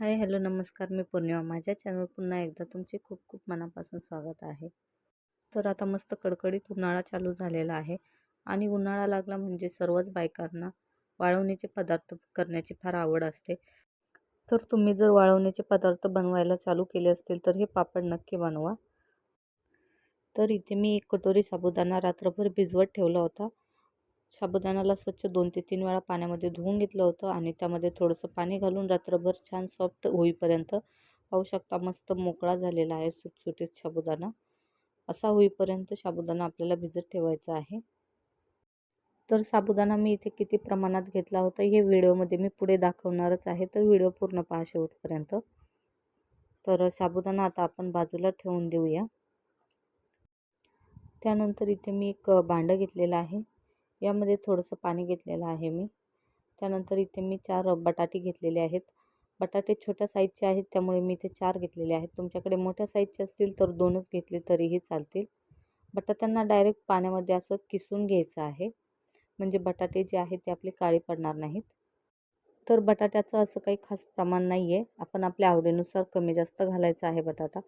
Hi hello नमस्कार. मी पौर्णिमा. माझ्या channel पुन्हा एकदा तुमचे खूप खूप मनापासून स्वागत आहे. तर आता मस्त कडकडीत उन्हाळा चालू झालेला आहे आणि उन्हाळा लागला म्हणजे सर्वच बायकांना वाळवणीचे पदार्थ करण्याची फार आवड असते. तर तुम्ही जर वाळवण्याचे पदार्थ बनवायला चालू केले असतील तर हे पापड नक्की बनवा. तर इथे मी एक कटोरी साबुदाणा रात्रभर भिजवत ठेवला होता. साबुदाण्याला स्वच्छ दोन ते तीन वेळा पाण्यामध्ये धुवून घेतलं होतं आणि त्यामध्ये थोडंसं पाणी घालून रात्रभर छान सॉफ्ट होईपर्यंत पाहू शकता मस्त मोकळा झालेला आहे सुटसुटीत साबुदाणा. असा होईपर्यंत साबुदाणा आपल्याला भिजत ठेवायचा आहे. तर साबुदाणा मी इथे किती प्रमाणात घेतला होता हे व्हिडिओमध्ये मी पुढे दाखवणारच आहे. तर व्हिडिओ पूर्ण पहा शेवटपर्यंत. तर साबुदाणा आता आपण बाजूला ठेवून देऊया. त्यानंतर इथे मी एक भांडं घेतलेलं आहे. यामध्ये थोडंसं पाणी घेतलेलं आहे मी. त्यानंतर इथे मी चार बटाटे घेतलेले आहेत. बटाटे छोट्या साईजचे आहेत त्यामुळे मी इथे चार घेतलेले आहेत. तुमच्याकडे मोठ्या साईजचे असतील तर दोनच घेतले तरीही चालतील. बटाट्यांना डायरेक्ट पाण्यामध्ये असं किसून घ्यायचं आहे. म्हणजे बटाटे जे आहेत ते आपले काळे पडणार नाहीत. तर बटाट्याचं असं काही खास प्रमाण नाही आहे आपण आपल्या आवडीनुसार कमी जास्त घालायचा आहे बटाटा.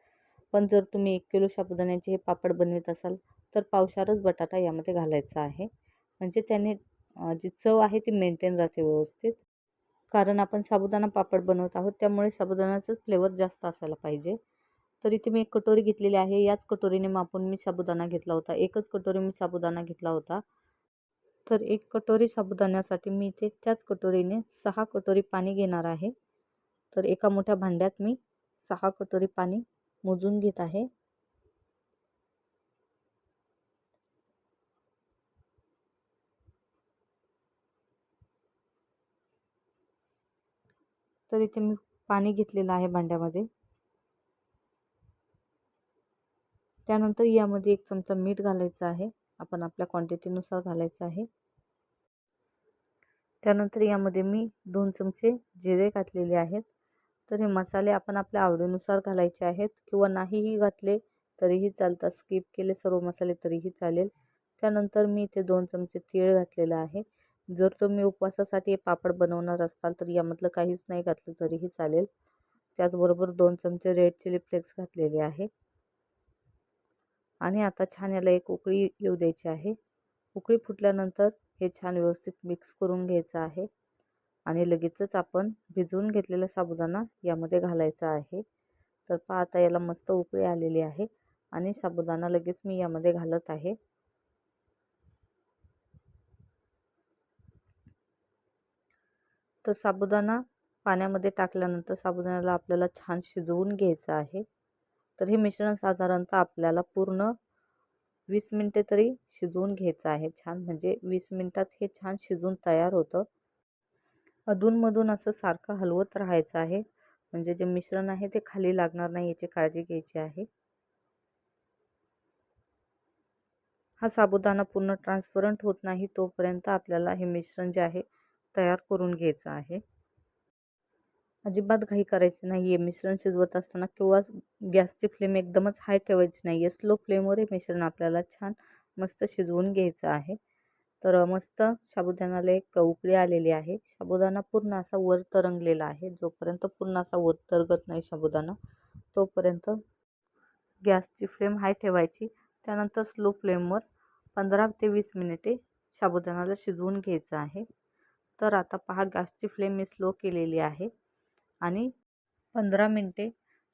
पण जर तुम्ही एक किलो साबुदाण्याचे हे पापड बनवत असाल तर पावसारच बटाटा यामध्ये घालायचा आहे. म्हणजे त्याने जी चव आहे ती मेंटेन राहते व्यवस्थित. कारण आपण साबुदाणा पापड बनवत आहोत त्यामुळे साबुदाण्याचं फ्लेवर जास्त असायला पाहिजे. तर इथे मी एक कटोरी घेतलेली आहे. याच कटोरीने मापून मी साबुदाणा घेतला होता. एकच कटोरी मी साबुदाणा घेतला होता. तर एक कटोरी साबुदाण्यासाठी मी इथे त्याच कटोरीने सहा कटोरी पाणी घेणार आहे. तर एका मोठ्या भांड्यात मी सहा कटोरी पाणी मोजून घेत आहे. तर इथे मी पाणी घेतलेलं आहे भांड्यामध्ये. त्यानंतर यामध्ये एक चमचा मीठ घालायचं आहे. आपण आपल्या क्वांटिटीनुसार घालायचं आहे. त्यानंतर यामध्ये मी दोन चमचे जिरे घातलेले आहेत. तर हे मसाले आपण आपल्या आवडीनुसार घालायचे आहेत किंवा नाहीही घातले तरीही चालतात. स्किप केले सर्व मसाले तरीही चालेल. त्यानंतर मी इथे दोन चमचे तीळ घातलेलं आहे. जर तुम्ही उपवासासाठी पापड बनवणार असाल तर यामधलं काहीच नाही घातलं तरीही चालेल. त्याचबरोबर दोन चमचे रेड चिली फ्लेक्स घातलेले आहे. आणि आता छान याला एक उकळी येऊ द्यायची आहे. उकळी फुटल्यानंतर हे छान व्यवस्थित मिक्स करून घ्यायचं आहे. आणि लगेचच आपण भिजवून घेतलेला साबुदाणा यामध्ये घालायचा आहे. तर पहा आता याला मस्त उकळी आलेली आहे. आणि साबुदाणा लगेच मी यामध्ये घालत आहे. तर साबुदाणा पाण्यामध्ये टाकल्यानंतर साबुदाण्याला आपल्याला छान शिजवून घ्यायचं आहे. तर हे मिश्रण साधारणतः आपल्याला पूर्ण वीस मिनटे तरी शिजवून घ्यायचं आहे छान. म्हणजे वीस मिनटात हे छान शिजून तयार होतं. अधूनमधून असं सारखं हलवत राहायचं आहे. म्हणजे जे मिश्रण आहे ते खाली लागणार नाही याची काळजी घ्यायची आहे. हा साबुदाणा पूर्ण ट्रान्सपरंट होत नाही तोपर्यंत आपल्याला हे मिश्रण जे आहे तयार करून घ्यायचं आहे. अजिबात घाई करायची नाही आहे मिश्रण शिजवत असताना किंवा गॅसची फ्लेम एकदमच हाय ठेवायची नाही आहे स्लो फ्लेमवर हे मिश्रण आपल्याला छान मस्त शिजवून घ्यायचं आहे. तर मस्त साबुदाण्याला एक उकळी आलेली आहे. साबुदाणा पूर्ण असा वर तरंगलेला आहे. जोपर्यंत पूर्ण असा वर तरगत नाही साबुदाणा तोपर्यंत गॅसची फ्लेम हाय ठेवायची. त्यानंतर स्लो फ्लेमवर पंधरा ते वीस मिनिटे साबुदाण्याला शिजवून घ्यायचं आहे. तर आता पहा गॅसची फ्लेम मी स्लो केलेली आहे. आणि पंधरा मिनटे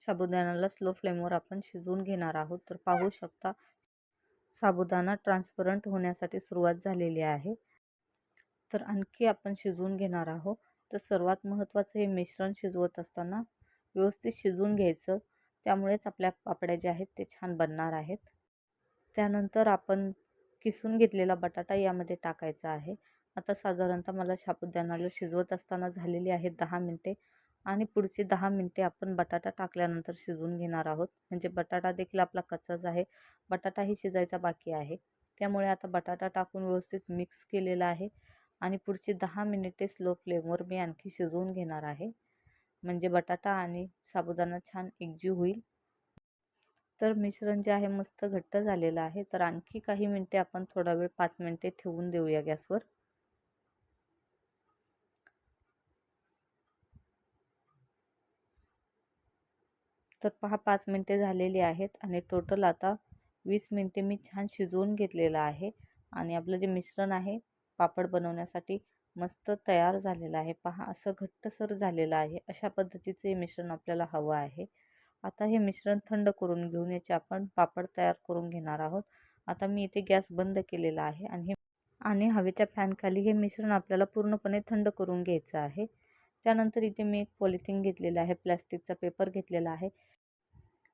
साबुदाण्याला स्लो फ्लेमवर आपण शिजवून घेणार आहोत. तर पाहू शकता साबुदाणा ट्रान्सपरंट होण्यासाठी सुरुवात झालेली आहे. तर आणखी आपण शिजवून घेणार आहोत. तर सर्वात महत्त्वाचं हे मिश्रण शिजवत असताना व्यवस्थित शिजवून घ्यायचं. त्यामुळेच आपल्या पापड्या जे आहेत ते छान बनणार आहेत. त्यानंतर आपण किसून घेतलेला बटाटा यामध्ये टाकायचा आहे. आता साधारणतः मला साबुदाण्याला शिजवत असताना झालेली आहेत दहा मिनटे आणि पुढची दहा मिनटे आपण बटाटा टाकल्यानंतर शिजवून घेणार आहोत. म्हणजे बटाटा देखील आपला कच्चाच आहे. बटाटाही शिजायचा बाकी आहे. त्यामुळे आता बटाटा टाकून व्यवस्थित मिक्स केलेला आहे आणि पुढची दहा मिनिटे स्लो फ्लेमवर मी आणखी शिजवून घेणार आहे. म्हणजे बटाटा आणि साबुदाणा छान एकजीव होईल. तर मिश्रण जे आहे मस्त घट्ट झालेलं आहे. तर आणखी काही मिनटे आपण थोडा वेळ पाच मिनटे ठेवून देऊया गॅसवर. तर पहा पाच मिनटे झालेली आहेत आणि टोटल आता वीस मिनटे मी छान शिजवून घेतलेलं आहे आणि आपलं जे मिश्रण आहे पापड बनवण्यासाठी मस्त तयार झालेलं आहे. पहा असं घट्टसर झालेलं आहे. अशा पद्धतीचं हे मिश्रण आपल्याला हवं आहे. आता हे मिश्रण थंड करून घेऊन याचे आपण पापड तयार करून घेणार आहोत. आता मी इथे गॅस बंद केलेला आहे आणि हे आणि हवेच्या फॅनखाली हे मिश्रण आपल्याला पूर्णपणे थंड करून घ्यायचं आहे. त्यानंतर इथे मी एक पॉलिथिन घेतलेला आहे प्लॅस्टिकचा पेपर घेतलेला आहे.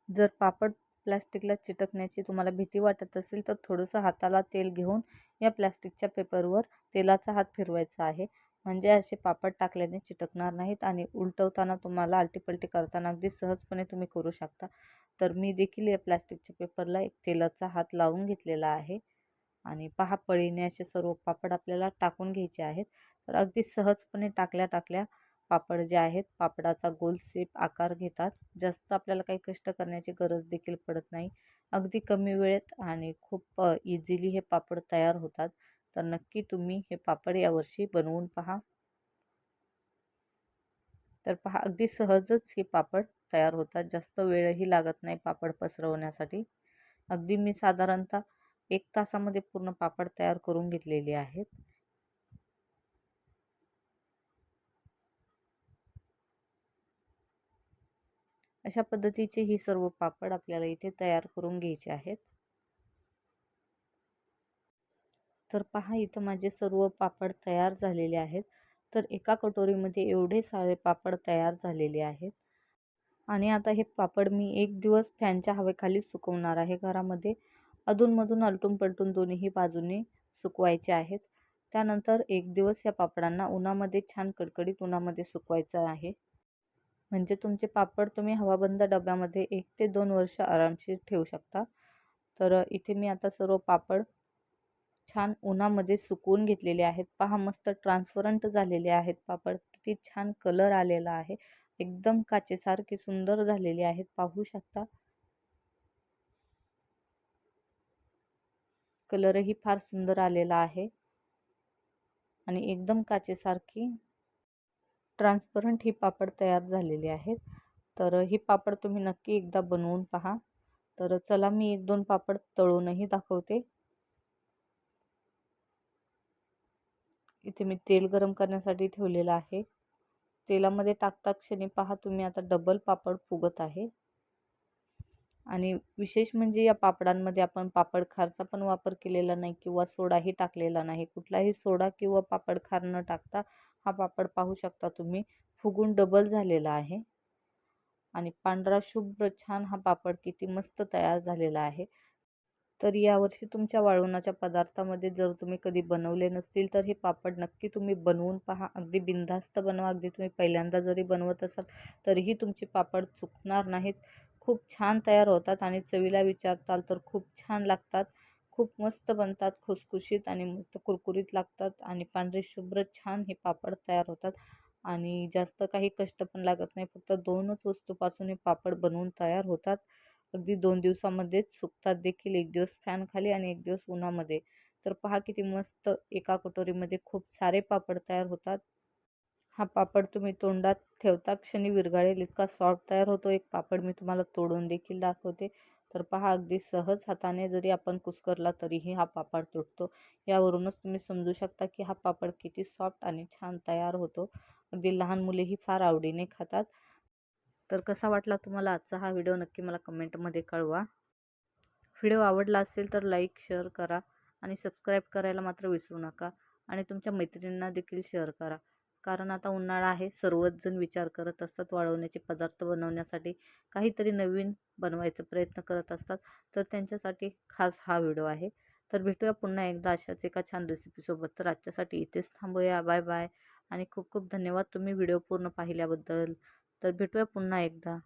जर पापड प्लॅस्टिकला चिटकण्याची तुम्हाला भीती वाटत असेल तर थोडंसं हाताला तेल घेऊन या प्लॅस्टिकच्या पेपरवर तेलाचा हात फिरवायचा आहे. म्हणजे असे पापड टाकल्याने चिटकणार नाहीत आणि उलटवताना तुम्हाला आलटीपलटी करताना अगदी सहजपणे तुम्ही करू शकता. तर मी देखील या प्लॅस्टिकच्या पेपरला एक तेलाचा हात लावून घेतलेला आहे. आणि पहा पळीने असे सर्व पापड आपल्याला टाकून घ्यायचे आहेत. तर अगदी सहजपणे टाकल्या टाकल्या पापड जे आहेत पापडाचा गोल सेप आकार घेतात. जास्त आपल्याला काही कष्ट करण्याची गरज देखील पडत नाही. अगदी कमी वेळेत आणि खूप इझिली हे पापड तयार होतात. तर नक्की तुम्ही हे पापड यावर्षी बनवून पहा. तर पहा अगदी सहजच हे पापड तयार होतात. जास्त वेळही लागत नाही पापड पसरवण्यासाठी. अगदी मी साधारणतः एक तासामध्ये पूर्ण पापड तयार करून घेतलेले आहेत. अशा पद्धतीचे ही सर्व पापड आपल्याला इथे तयार करून घ्यायचे आहेत. तर पहा इथं माझे सर्व पापड तयार झालेले आहेत. तर एका कटोरीमध्ये एवढे सारे पापड तयार झालेले आहेत. आणि आता हे पापड मी एक दिवस फॅनच्या हवेखाली सुकवणार आहे घरामध्ये. अधूनमधून अलटून पलटून दोन्ही बाजूने सुकवायचे आहेत. त्यानंतर एक दिवस या पापडांना उन्हामध्ये छान कडकडीत उन्हामध्ये सुकवायचं आहे. म्हणजे तुमचे पापड तुम्ही हवाबंद डब्यामध्ये एक ते दोन वर्ष आरामशीर ठेवू शकता. तर इथे मी आता सर्व पापड छान उन्हामध्ये सुकवून घेतलेले आहेत. पहा मस्त ट्रान्सपरंट झालेले आहेत पापड. किती छान कलर आलेला आहे. एकदम काचेसारखे सुंदर झालेले आहेत. पाहू शकता? कलरही फार सुंदर आलेला आहे. आणि एकदम काचेसारखी ट्रान्सपरंट ही पापड तयार झालेली आहेत. तर ही पापड तुम्ही नक्की एकदा बनवून पहा. तर चला मी एक दोन पापड तळूनही दाखवते. इथे मी तेल गरम करण्यासाठी ठेवलेलं आहे. तेलामध्ये टाकता क्षणी पहा तुम्ही आता डबल पापड फुगत आहे. आणि विशेष म्हणजे या पापडांमध्ये आपण पापड खारचा पण वापर केलेला नाही किंवा सोडाही टाकलेला नाही. कुठलाही सोडा किंवा पापड खार न टाकता हा पापड पाहू शकता तुम्ही. फुगून डबल झालेला आहे. आणि पांढरा शुभ्र छान हा पापड किती मस्त तयार झालेला आहे. तर यावर्षी तुमच्या वाळवणाच्या पदार्थामध्ये जर तुम्ही कधी बनवले नसतील तर हे पापड नक्की तुम्ही बनवून पहा. अगदी बिनधास्त बनवा. अगदी तुम्ही पहिल्यांदा जरी बनवत असाल तरीही तुमचे पापड चुकणार नाहीत. खूप छान तयार होतात आणि चवीला विचारताल तर खूप छान लागतात. खूप मस्त बनतात खुसखुशीत आणि मस्त कुरकुरीत लागतात आणि पांढरे शुभ्र छान हे पापड तयार होतात आणि जास्त काही कष्ट पण लागत नाही फक्त दोनच वस्तूपासून हे पापड बनवून तयार होतात. अगदी दोन दिवसामध्येच सुकतात देखील एक दिवस फॅनखाली आणि एक दिवस उन्हामध्ये. तर पहा किती मस्त एका कटोरीमध्ये खूप सारे पापड तयार होतात. हा पापड तुम्ही तोंडात ठेवता क्षणी विरघळेल इतका सॉफ्ट तयार होतो. एक पापड मी तुम्हाला तोडून देखील दाखवते. तर पहा अगदी सहज हाताने जरी आपण कुस्करला तरीही हा पापड तुटतो. यावरूनच तुम्ही समजू शकता की हा पापड किती सॉफ्ट आणि छान तयार होतो. अगदी लहान मुलेही फार आवडीने खातात. तर कसा वाटला तुम्हाला आजचा हा व्हिडिओ? नक्की मला कमेंटमध्ये कळवा. व्हिडिओ आवडला असेल तर लाईक शेअर करा आणि सबस्क्राईब करायला मात्र विसरू नका आणि तुमच्या मैत्रिणींना देखील शेअर करा. कारण आता उन्हाळा आहे सर्वच जण विचार करत असतात वाळवण्याचे पदार्थ बनवण्यासाठी. काहीतरी नवीन बनवायचा प्रयत्न करत असतात. तर त्यांच्यासाठी खास हा व्हिडिओ आहे. तर भेटूया पुन्हा एकदा अशाच एका छान रेसिपीसोबत तर आजच्यासाठी इथेच थांबूया. Bye bye. आणि खूप खूप धन्यवाद तुम्ही व्हिडिओ पूर्ण पाहिल्याबद्दल. तर भेटूया पुन्हा एकदा.